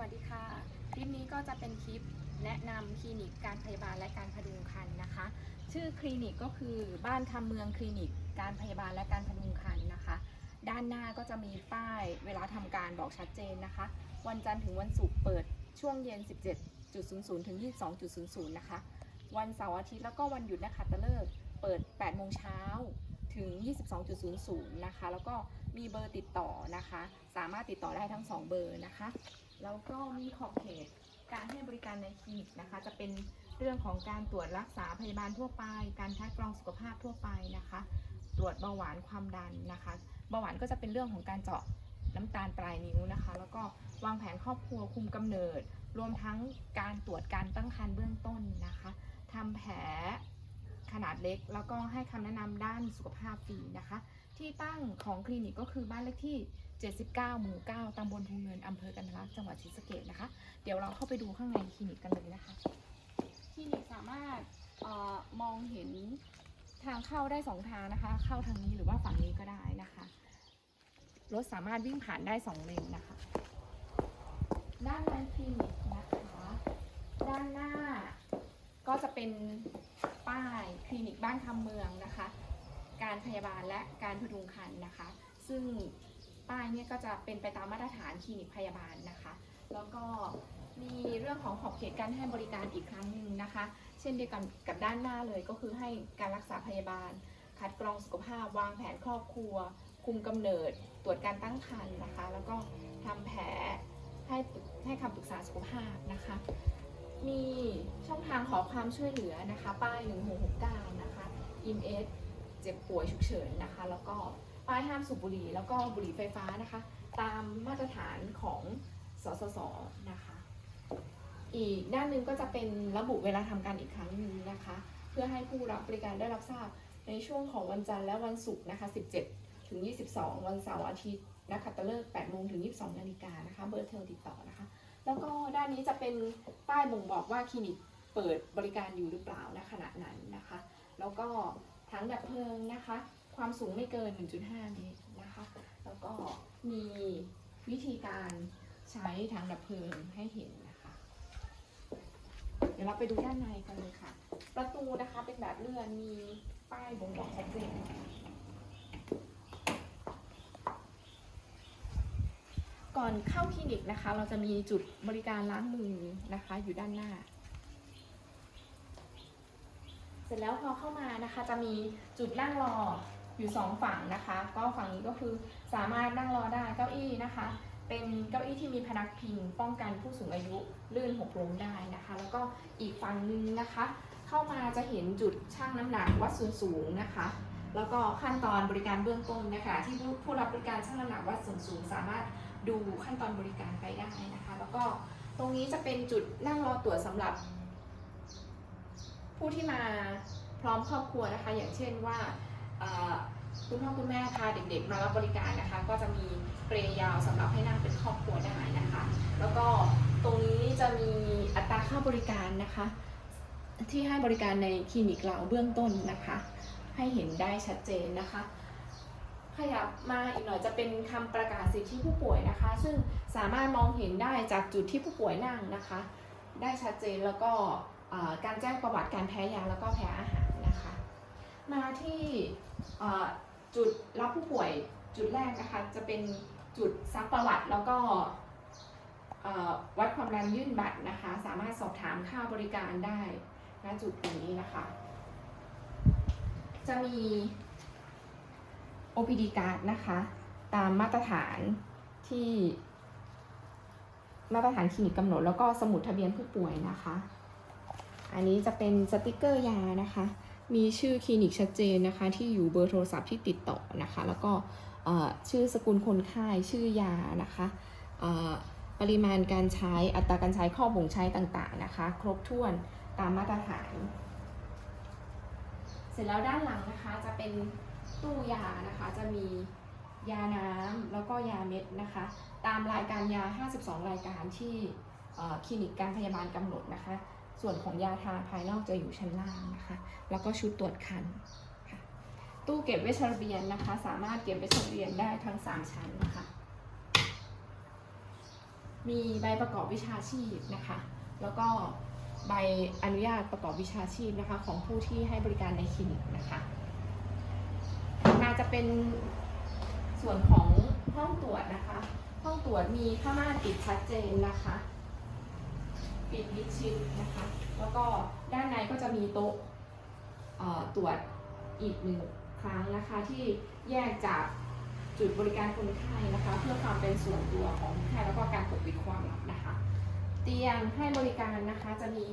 วัสดีค่ะ คลิปนี้ก็จะเป็นคลิปแนะนำคลินิกการพยาบาลและการพดุงครรภ์นะคะ ชื่อคลินิกก็คือบ้านคำเมืองคลินิก การพยาบาลและการพดุงครรภ์นะคะ ด้านหน้าก็จะมีป้ายเวลาทำการบอกชัดเจนนะคะ วันจันทร์ถึงวันศุกร์เปิดช่วงเย็น 17.00 ถึง 22.00 นะคะ วันเสาร์อาทิตย์แล้วก็วันหยุดนะคะตะเลิกษ์เปิด 8 โมงเช้าถึง 22.00 นะคะ แล้วก็มีเบอร์ติดต่อนะคะ สามารถติดต่อได้ทั้ง 2 เบอร์นะคะ แล้วก็มีขอบเขตการให้บริการในคลินิกนะคะ จะเป็นเรื่องของการตรวจรักษาพยาบาลทั่วไป การคัดกรองสุขภาพทั่วไปนะคะ ตรวจเบาหวานความดันนะคะเบาหวานก็จะเป็นเรื่องของการเจาะน้ำตาลปลายนิ้วนะคะ แล้วก็วางแผนครอบครัวคุมกำเนิด รวมทั้งการตรวจการตั้งครรภ์เบื้องต้นนะคะทำแผลขนาดเล็ก แล้วก็ให้คำแนะนำด้านสุขภาพฟรีนะคะ ที่ตั้งของคลินิกก็คือบ้านเลขที่ 79 หมู่ 9ตำบลภูเงินอำเภอกันทะลักจังหวัดศรีสะเกษนะคะ เดี๋ยวเราเข้าไปดูข้างในคลินิกกันเลยนะคะ คลินิกสามารถออมองเห็นทางเข้าได้สองทางนะคะ เข้าทางนี้หรือว่าฝั่งนี้ก็ได้นะคะ รถสามารถวิ่งผ่านได้สองเลนนะคะ ด้านในคลินิกนะคะ ด้านหน้าก็จะเป็นป้ายคลินิกบ้านคำเมืองนะคะ การพยาบาลและการพดุงครรภ์นะคะ ซึ่งป้ายเนี่ยก็จะเป็นไปตามมาตรฐานคลินิกพยาบาลนะคะ แล้วก็มีเรื่องของขอบเขตการให้บริการอีกครั้งหนึ่งนะคะ เช่นเดียวกันกับด้านหน้าเลยก็คือให้การรักษาพยาบาล คัดกรองสุขภาพ วางแผนครอบครัว คุมกำเนิด ตรวจการตั้งครรภ์นะคะ แล้วก็ทำแผลให้ให้คำปรึกษาสุขภาพนะคะ มีช่องทางขอความช่วยเหลือนะคะ ป้าย 1669 นะคะ EMS เจ็บป่วยฉุกเฉินนะคะ แล้วก็ป้ายห้ามสูบบุหรี่แล้วก็บุหรี่ไฟฟ้านะคะ ตามมาตรฐานของสสสนะคะ อีกด้านหนึ่งก็จะเป็นระบุเวลาทำการอีกครั้งหนึ่งนะคะ เพื่อให้ผู้รับบริการได้รับทราบในช่วงของวันจันทร์และวันศุกร์นะคะ 17 ถึง 22 วันเสาร์อาทิตย์นะคะตะเลิก8โมงถึง 22 นาฬิกานะคะ เบอร์โทรติดต่อนะคะ แล้วก็ด้านนี้จะเป็นป้ายบ่งบอกว่าคลินิกเปิดบริการอยู่หรือเปล่าณขณะนั้นนะคะ แล้วก็ ถังดับเพลิงนะคะ ความสูงไม่เกิน 1.5 เมตรนะคะ แล้วก็มีวิธีการใช้ถังดับเพลิงให้เห็นนะคะ เดี๋ยวเราไปดูด้านในกันเลยค่ะ ประตูนะคะเป็นแบบเลื่อนมีป้ายบ่งบอกชัดเจนก่อนเข้าคลินิกนะคะ เราจะมีจุดบริการล้างมือนะคะ อยู่ด้านหน้า เสร็จแล้วพอเข้ามานะคะจะมีจุดนั่งรออยู่สองฝั่งนะคะ ก็ฝั่งนี้ก็คือสามารถนั่งรอได้เก้าอี้นะคะ เป็นเก้าอี้ที่มีพนักพิงป้องกันผู้สูงอายุลื่นหกล้มได้นะคะ แล้วก็อีกฝั่งนึงนะคะ เข้ามาจะเห็นจุดชั่งน้ำหนักวัดส่วนสูงนะคะ แล้วก็ขั้นตอนบริการเบื้องต้นนะคะ ที่ผู้รับบริการชั่งน้ำหนักวัดส่วนสูง สามารถดูขั้นตอนบริการไปได้นะคะ แล้วก็ตรงนี้จะเป็นจุดนั่งรอตรวจสำหรับ ผู้ที่มาพร้อมครอบครัวนะคะ อย่างเช่นว่าคุณพ่อคุณแม่พาเด็กๆ มารับบริการนะคะ ก็จะมีเปรยาวสำหรับให้นั่งเป็นครอบครัวได้นะคะ แล้วก็ตรงนี้จะมีอัตราค่าบริการนะคะ ที่ให้บริการในคลินิกเราเบื้องต้นนะคะ ให้เห็นได้ชัดเจนนะคะขยับมาอีกหน่อยจะเป็นคำประกาศสิทธิผู้ป่วยนะคะ ซึ่งสามารถมองเห็นได้จากจุดที่ผู้ป่วยนั่งนะคะ ได้ชัดเจนแล้วก็ การแจ้งประวัติการแพ้ยาแล้วก็แพ้อาหารนะคะ มาที่จุดรับผู้ป่วยจุดแรกนะคะจะเป็นจุดซักประวัติแล้วก็วัดความดันยื่นบัตรนะคะ สามารถสอบถามค่าบริการได้ณจุดนี้นะคะ จะมี OPD card นะคะ ตามมาตรฐานที่มาตรฐานคลินิกกำหนด แล้วก็สมุดทะเบียนผู้ป่วยนะคะ อันนี้จะเป็นสติกเกอร์ยานะคะ มีชื่อคลินิกชัดเจนนะคะ ที่อยู่เบอร์โทรศัพท์ที่ติดต่อนะคะ แล้วก็ชื่อสกุลคนไข้ชื่อยานะคะปริมาณการใช้อัตราการใช้ข้อบ่งใช้ต่างๆนะคะ ครบถ้วนตามมาตรฐาน เสร็จแล้วด้านหลังนะคะจะเป็นตู้ยานะคะ จะมียาน้ำแล้วก็ยาเม็ดนะคะ ตามรายการยา 52 รายการที่คลินิกการพยาบาลกำหนดนะคะ ส่วนของยาทาภายนอกจะอยู่ชั้นล่างนะคะ แล้วก็ชุดตรวจคันค่ะ ตู้เก็บเวชระเบียนนะคะ สามารถเก็บเวชระเบียนได้ทั้ง 3 ชั้นนะคะ มีใบประกอบวิชาชีพนะคะ แล้วก็ใบอนุญาตประกอบวิชาชีพนะคะของผู้ที่ให้บริการในคลินิกนะคะน่าจะเป็นส่วนของห้องตรวจนะคะ ห้องตรวจมีผ้าม่านปิดชัดเจนนะคะ ปิดมิดชิดนะคะ แล้วก็ด้านในก็จะมีโต๊ะตรวจอีกหนึ่งครั้งนะคะที่แยกจากจุดบริการคนไข้นะคะ เพื่อความเป็นส่วนตัวของคนไข้แล้วก็การปกปิดความลับนะคะ เตียงให้บริการนะคะจะมี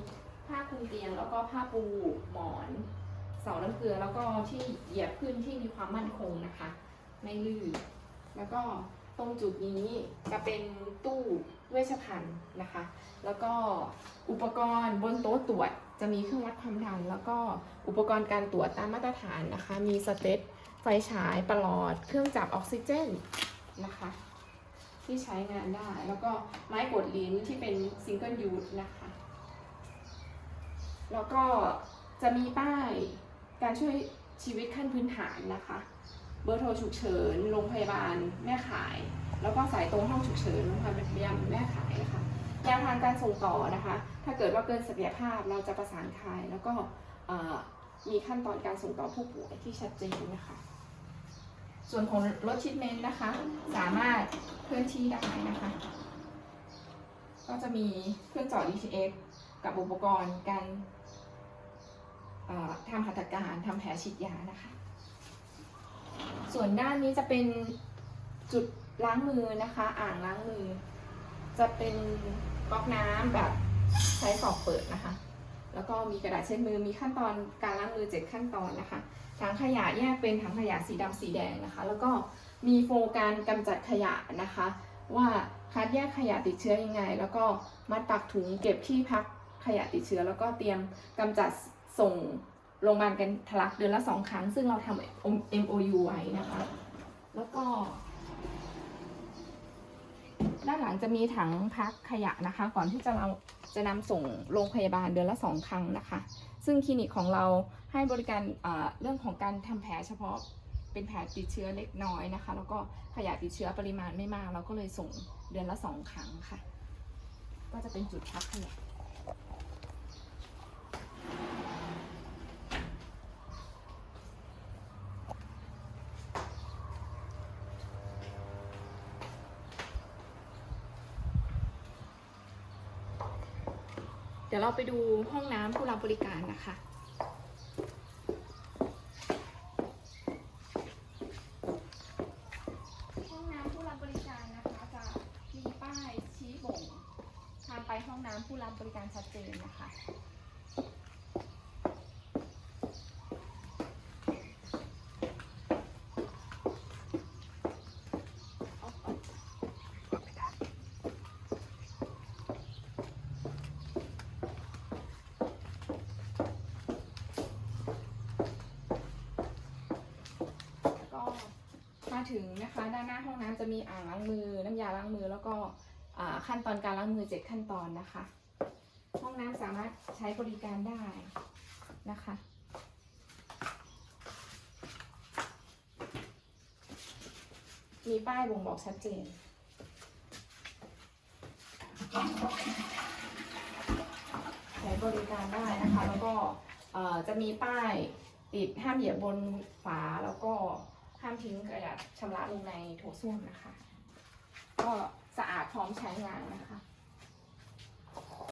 ผ้าคลุมเตียง แล้วก็ผ้าปูหมอนเสาน้ำเกลือแล้วก็ที่เหยียบขึ้นที่มีความมั่นคงนะคะ ไม่ลื่นแล้วก็ ตรงจุดนี้จะเป็นตู้เวชภัณฑ์นะคะ แล้วก็อุปกรณ์บนโต๊ะตรวจจะมีเครื่องวัดความดัน แล้วก็อุปกรณ์การตรวจตามมาตรฐานนะคะ มีสเตตไฟฉายประหลอด เครื่องจับออกซิเจนนะคะ ที่ใช้งานได้ แล้วก็ไม้กดลิ้นที่เป็นซิงเกิลยูสนะคะ แล้วก็จะมีป้ายการช่วยชีวิตขั้นพื้นฐานนะคะ เบอร์โทรฉุกเฉินโรงพยาบาลแม่ขาย แล้วก็สายตรงห้องฉุกเฉินโรงพยาบาลแม่ขายนะคะแนวทางการส่งต่อนะคะ ถ้าเกิดว่าเกินศักยภาพเราจะประสานใครแล้วก็มีขั้นตอนการส่งต่อผู้ป่วยที่ชัดเจนนะคะ ส่วนของรถชิดเมนต์นะคะ สามารถเคลื่อนที่ได้นะคะ ก็จะมีเครื่องจอด DTX กับอุปกรณ์การทำหัตถการทำแผลฉีดยานะคะ ส่วนด้านนี้จะเป็นจุดล้างมือนะคะ อ่างล้างมือ จะเป็นก๊อกน้ำแบบใช้สอบเปิดนะคะ แล้วก็มีกระดาษเช็ดมือมีขั้นตอนการล้างมือ7ขั้นตอนนะคะถังขยะแยกเป็นถังขยะสีดำสีแดงนะคะ แล้วก็มีโฟการกำจัดขยะนะคะ ว่าคัดแยกขยะติดเชื้อยังไง แล้วก็มัดปักถุงเก็บที่พักขยะติดเชื้อ แล้วก็เตรียมกำจัดส่ง โรงพยาบาลกันทะลักเดือนละสองครั้ง ซึ่งเราทำ MOU ไว้นะคะ แล้วก็ ด้านหลังจะมีถังพักขยะนะคะ ก่อนที่จะเราจะนำส่งโรงพยาบาลเดือนละสองครั้งนะคะ ซึ่งคลินิกของเราให้บริการเอ่อเรื่องของการทำแผลเฉพาะเป็นแผลติดเชื้อเล็กน้อยนะคะ แล้วก็ขยะติดเชื้อปริมาณไม่มาก เราก็เลยส่งเดือนละสองครั้งค่ะ ก็จะเป็นจุดพักขยะ ดี๋ยวเราไปดูห้องน้ำผู้รับบริการนะคะ ห้องน้ำผู้รับบริการนะคะจะมีป้ายชี้บ่งทางไปห้องน้ำผู้รับบริการชัดเจนนะคะ ก็มา ถึงนะคะด้านหน้าห้องน้ำจะมีอ่างล้างมือ น้ำยาล้างมือแล้วก็ขั้นตอนการล้างมือ7ขั้นตอนนะคะ ห้องน้ำสามารถใช้บริการได้นะคะ มีป้ายบ่งบอกชัดเจนใช้บริการได้นะคะ แล้วก็จะมีป้ายติดห้ามเหยียบบนฝาแล้วก็ ห้ามทิ้งกระดาษชำระลงในโถส้วมนะคะ ก็สะอาดพร้อมใช้งานนะคะ